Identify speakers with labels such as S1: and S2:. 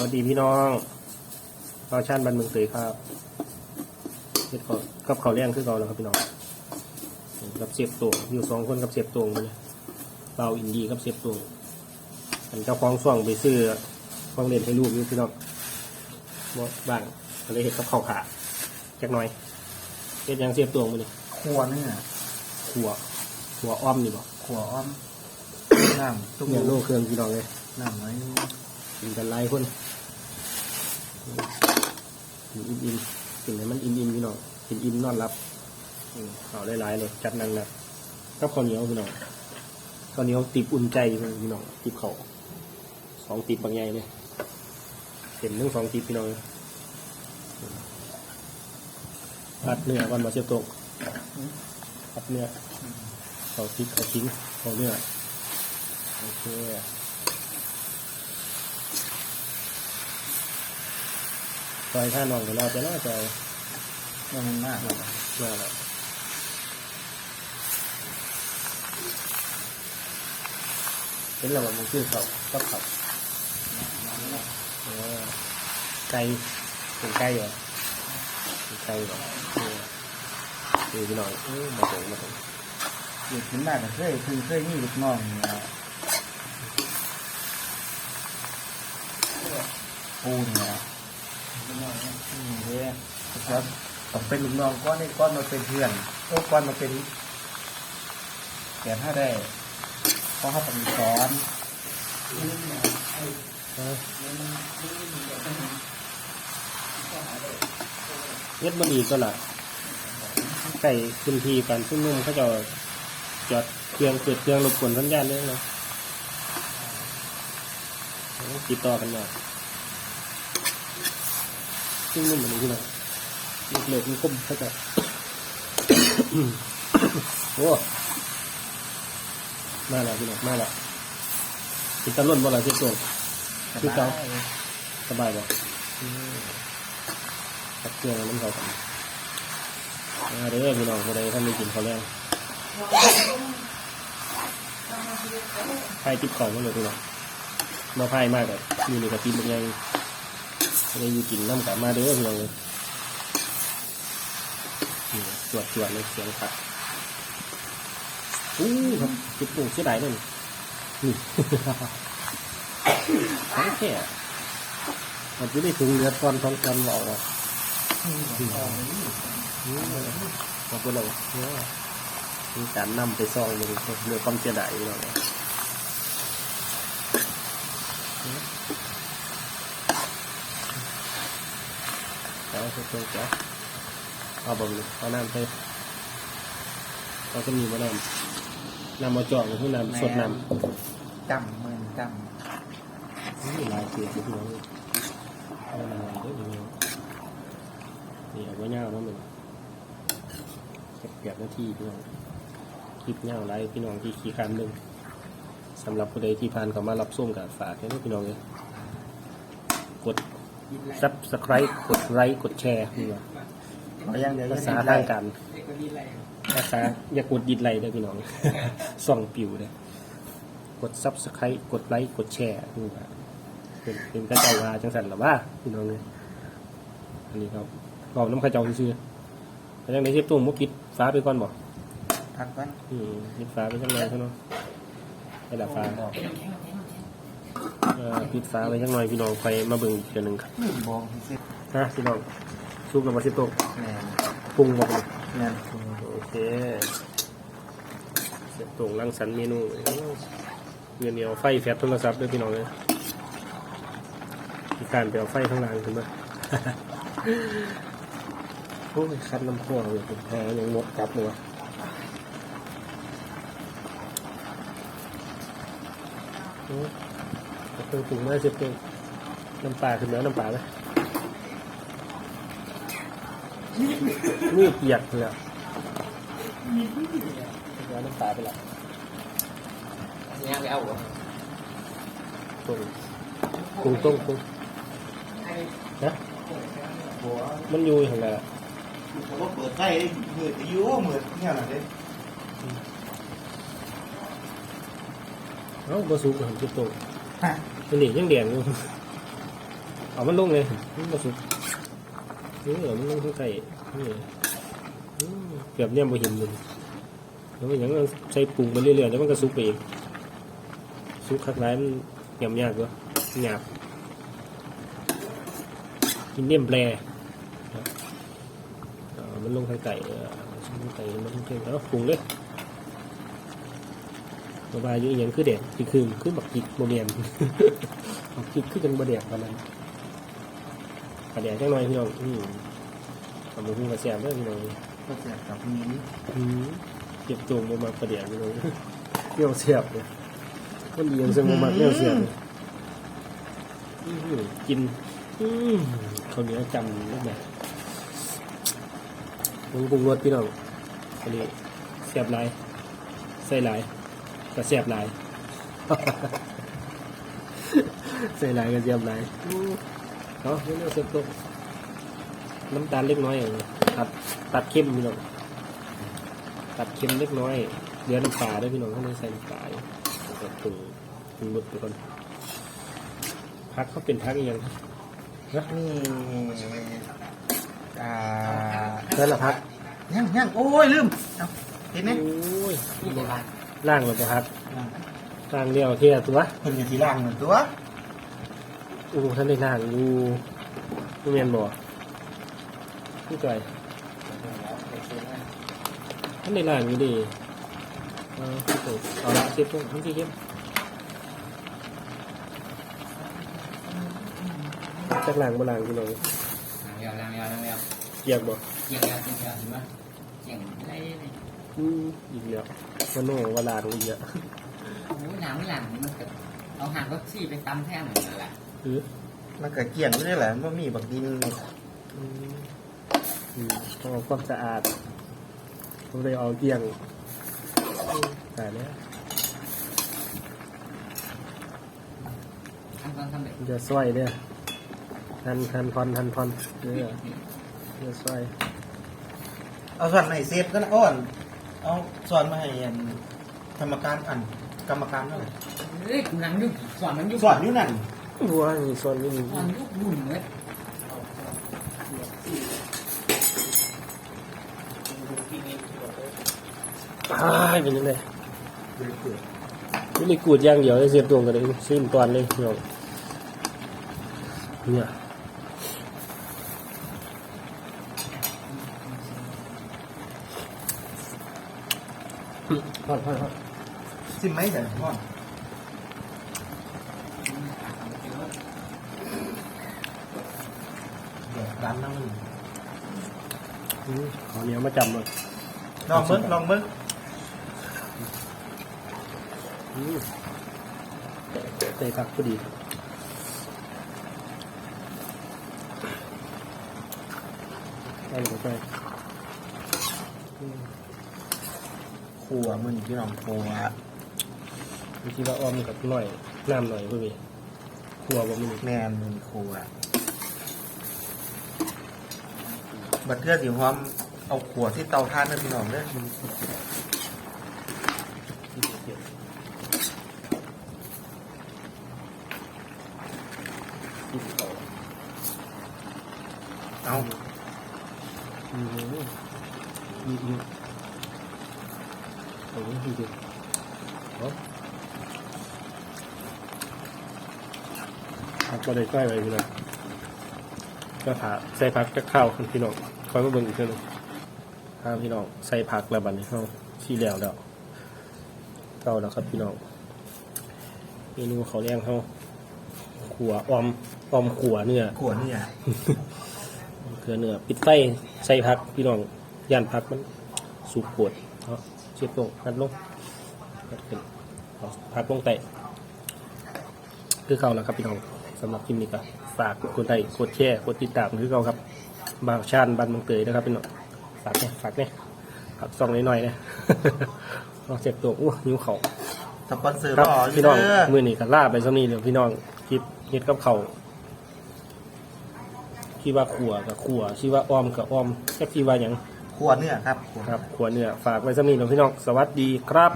S1: สวัสดีพี่น้องเราชาติบันเมืองเตยครับเฮ็ดขอกับเขาวเลี้ยงคือเก่าแล้วครับพี่น้องกับเสียบตวงอยู่สองคนกับเสียบตวงมาเนี่ยเบาอินดีกับเสียบตวงอันเจ้าของส่วงไปซื้อของเล่นให้ลูกอยู่พี่น้องบ่บ้างก็เลยเห็ดกับข้าวขาจักหน่อยเฮ็ดหยังเสียบตวงมาเนี่ย
S2: ครัวเนี่ย
S1: ขัวขัวอ้อมนี่บ่
S2: ครัวอ้อมน้ำ
S1: ทุกอย่างโลกเครื่องพี่น้องเลย
S2: น้ำไว้
S1: กินกันหลายคนกินอิ่มอิ่มๆกินให้มันอิ่มอิ่มๆพี่น้องกินอิ่มนอนรับอืมเอาหลายๆเลยจัดหนังนะกับข้าวเหนียวพี่น้องข้าวเหนียวติบอุ่นใจพี่น้องติบเขาสองติบบางใหญ่เลยเห็นหนึ่งสองติบพี่น้องผัดเนื้อวันมาเชียบตกผัดเนื้อเขาติบเขาทิ้งเขาเนื้อโอเค อยท่านองเดี๋ยวเราจะน่าใจ
S2: มันมากเลย
S1: มาแล้วเป็นระบบมันคือเขาก็ขาเออไก่เป็นไก่เหรอเป็นไก่เหรอดูพี่น้องเออมาถึงมาถึง
S2: เด็กขึ้นมากก็เคยคือเคยมีลูกน้องปูเนี่ย เนี่ยครับต้องเป็นลูกน้องก้อนนี้ก้อนมาเป็นเพื่อนโอ้ก้อนมาเป็นแต่ถ้าได้เพราะเขาต้องสอน
S1: เย็ดมันอีก็ล่ะไก่ขึ้นทีกันซึ่งนุ่มเขาจะจอดเครื่องเกิดเครื่องรบกวนสัญญาณเลยนะติดต่อกันหน่อย ซึ่งนุ่มเหมือนที่ไหนลูกเหล็กมันคมเข้าใจโอ้มาแล้วพี่น้องมาแล้วติดตะลุ่นบ่ล่ะที่ตัวคือเก่าสบายบ่ตัดเครื่องให้มันเขากันมาเด้อพี่น้องคนใดท่านไม่กินเขาวแรงไพ่ติดของมันเลยพี่น้องมาไพ่มากเลยมีในกระติบมันยัง ไม่ได้อยู่กินน้ำกับมาเด้อพี่น้องเลยจวดจวดๆเลยเสียงผัดอู้ครับติดปุ่งเสียดายเลยนี่ทั้งแค่มันจะได้ถุงเลือดก้อนท้องกันบอกว่าขอบคุณเราเนี่ยมีการนำไปซองเลยเรือความเสียดายเรา เนี่ยเอาไปเจอจ้ะเอาบ่มเลยเอาน้ำไปเอาก็มีมาน้ำน้ำมาจอกหรือน้ำสดน้ำ
S2: จำมือจ
S1: นี่ลายเสียที่พี่น้องเอาลายเด้อพี่น้องนี่เอาไว้เงาแล้วมึงเก็บเก็บหน้าที่พี่น้องคลิปเงาไลฟ์พี่น้องที่ขี่คันหนึ่งสำหรับผู้ใดที่ผ่านเข้ามารับส้มกับฝากให้ด้วยพี่น้องเลยก ด subscribe กดไลค์กดแชร์นี่ว่าำ
S2: ขออย่างเดียว
S1: ภาษาทางการภาษาอย่ากดดิดไลค์เด้อพี่น้องส่องปิวเด้อกด subscribe กดไลค์กดแชร์นี่ว่าเป็นเป็นกระเจ้าว่าจังสันหรือว่าพี่น้องเลยอันนี้ครับบอกน้ำข้าเจ้าซื่อๆแล้วยังได้เทียบตุ้มมุกปิดฟ้าไปก่อนบอก
S2: พักก่อน
S1: อืมปิดฟ้าไปจังเลยเท่านั้นให้ดับฟ้าเออ ปิดฟ้าไปจังหน่อยพี่น้องไปมาเบิ่งอีกเดือนหนึ่งครับ
S2: ไม่บอกให้เสร็จ
S1: ฮะพี่น้องซุปลงมาสิบโต๊ะ
S2: แน่น
S1: ปรุงบอกเลย
S2: แน่น
S1: โอเคเสร็จตรงรังสรรค์เมนูเงินเหนียวไฟแฟตโทรศัพท์ด้วยพี่น้องเลยที่การไปเอาไฟข้างล่างขึ้นมาโอ้ยคัดน้ำพ่วงเลยผมหายังหมดกลับเลยวะโอ้ย เอาเครื่องปรุงมาเสร็จเป็นน้ำปลาขึ้นแล้วน้ำปลาเลยนี่เปียกเลยอะเอน้ำปลาไปละ
S2: เนี่ยไปเอาหรอ
S1: ตรงปรุงต้งปรุงนะมันอยู่อย่างไรล่ะ
S2: ผมว่าเปิดไฟเหมือนอายุเหมือนเนี่ยแหละเด้
S1: เอ้าบะสุกหันจุดโต
S2: ฮะ
S1: มันนี่ยังแดงอยู่เอามันลงเลยมันมาสุกนี่เหรอมันลงข้างใต้นี่อืมเกือบเนี่ยบ่เห็นเลยแล้วมันยังใช้ปรุงไปเรื่อยๆแล้วมันก็สุกไปเองสุกคักร้ายมันยำยากกว่าหยาบกินเนียมแปรเอามันลงทางไก่เออลงทางไก่มันลงทางแล้วปรุงเลย บาบายอยู่อหยังคือเด็ดคือคือคือบักจิกโมเมียนบักจิกคือจังบะเดียกประมาณกระเดียกจังหน่อยพี่น้องอืมทำมือพุ่งกระแสบเด้อพี่น้อง
S2: ก็แสบกับนี้
S1: อืมเก็บตัวมากระเดียกพี่น้องเปรี้ยวเสียบเลยคนเดียวเสียงมากเปรี้ยวเสียบเลยอื้อหือกินอืมเขาวเหนียวจำนักแบบลงปรุงรสพี่น้องอันนี้เสียบหลายใส่หลาย กระเสียบหลายใส่หลายกระเสียบหลายอู้เอาเรื่องเสียบตกน้ำตาลเล็กน้อยเองตัดตัดเข้มพี่น้องตัดเค็มเล็กน้อยเหลือน้ำปลาด้วยพี่น้องข้างในใส่น้ำปลาอยู่แล้วก็ปรุงปรุงรสไปก่อนพักเขาเป็นพักอีกอย่างนะ
S2: นี่อ่า
S1: นั่นแหละพัก
S2: ยังยังโอ้ยลืมเอาเห็นไหม
S1: โอ้ย
S2: นี่เลย
S1: ล่างเราจะพักล่างเดียวเที่ยตัว
S2: เพิ่นอยู่ที่ล่างหนึ่งตัว
S1: อู้ท่านได้ล่างดูผู้เมียนบอกผู้จ่อยท่านได้ล่างอยู่ดีเอาผู้จ่อยเอาละเก็บตรงทั้งที่เข้มจักล่างบ่ล่างพี่น้อง
S3: ยาวยาวยาวยาว
S1: เกียกบ่
S3: เกี่ยงยาวเกี่ยงยาวเห็นไหมเกี่ยงอะไรเนี่ย
S1: อืมอีกแล้ววันโน่เวลาตรงอีกแล้ว
S3: โอ้โหหนังไม่หลังนี่มันเกิดเอาหางรถซี่ไปตำแท่งเหมือนกันแหละ
S1: คือ
S2: มันก็เกี่ยงอยู่นี่แหละมันมีบักดิน
S1: อืมอืมต้องเอาความสะอาดผมเลยเอาเกี่ยงอืมแต่เนี้ย
S3: ขั้นตอนทำแบบ
S1: มันจะสร้อยเนี่ยทันทันทอนทันทอนเนี่ยมันจะสร้อย
S2: เอาส่วนไหนเซฟก็นะอ้อน เอาส่วนมาให้อันกรรมการอันกรรมการเท่าไหร่
S3: เฮ้ยกำลังยุบสอนมันยุบ
S2: ส่วนอยู่นั่น
S1: วัวมีส่วนนี้มี
S3: สอนยุบบุ่นเลย
S1: อ้ายเป็นยังไงไม่ได้กูดอย่างเดียวได้เสียบตรงกันเลยซิมตอนเลยพี่น้องเนี่ย พอดพอดพอด
S2: สิไหมจ้ะพ่อเดี๋ยวร้านนั่งนึง
S1: อืมขอเหนียวมาจำเลย
S2: ลองเบิ้งลองเบิ้ง
S1: อืมใส่ผักพอดีใส่ลงไปอืม
S2: ครัวมึงพี่น้องครัว
S1: บางทีเราอ้อมกับหน่อยน้ำหน่อยเพื่อครัวบ่มี
S2: แม่นมึงครัวบัดเทื่อสิพร้อมเอาขวดที่เตาถ่านนะพี่น้องเด้อเอา
S1: อืมอืม อืมโอ้โหดีดีเอาผักก็ได้ใกล้ไปพี่น้องก็ถาใส่ผักจะข้าวคนพี่น้องคอยมาเบิ่งอีกเท่านึงถ้าพี่น้องใส่ผักแล้วบัดนี้เข้าที่แล้วแล้วเข้าแล้วครับพี่น้องเมนูเขาวแรงเขาขัวออมออมขัวเนื้อ
S2: ขวดเนี่ย
S1: เกลือเนื้อปิดไฟใส่ผักพี่น้องย่านผักมันสุกปวดเอา เช็ดลงพัดลงพัดขึ้นเอาผักลงไต่คือเก่าแล้วครับพี่น้องสำหรับคลิปนี้ก็ฝากคนไทยกดแชร์กดติดตามคือเก่าครับบางชาติบ้านบางเตยนะครับพี่น้องฝากเนี่ยฝากเนี่ยฝากซองน้อยๆเนี่ยลองเจ็บตัวอู้นิ้วเขา
S2: สปอนเซอร์
S1: ครับ
S2: รอ
S1: พี่น้อง
S2: เด้อ
S1: มือนี้ก็ล่าไปสำนีเดี๋ยวพี่น้องคลิปเฮ็ดกับเขาวคิดว่าขัวกับขัวคิดว่าออมกับออมแค่คิดว่าอย่าง
S2: ขัวเนื้อครับ
S1: ครับขัวเนื้อฝากไว้สำนีน้องพี่น้อง สวัสดีครับ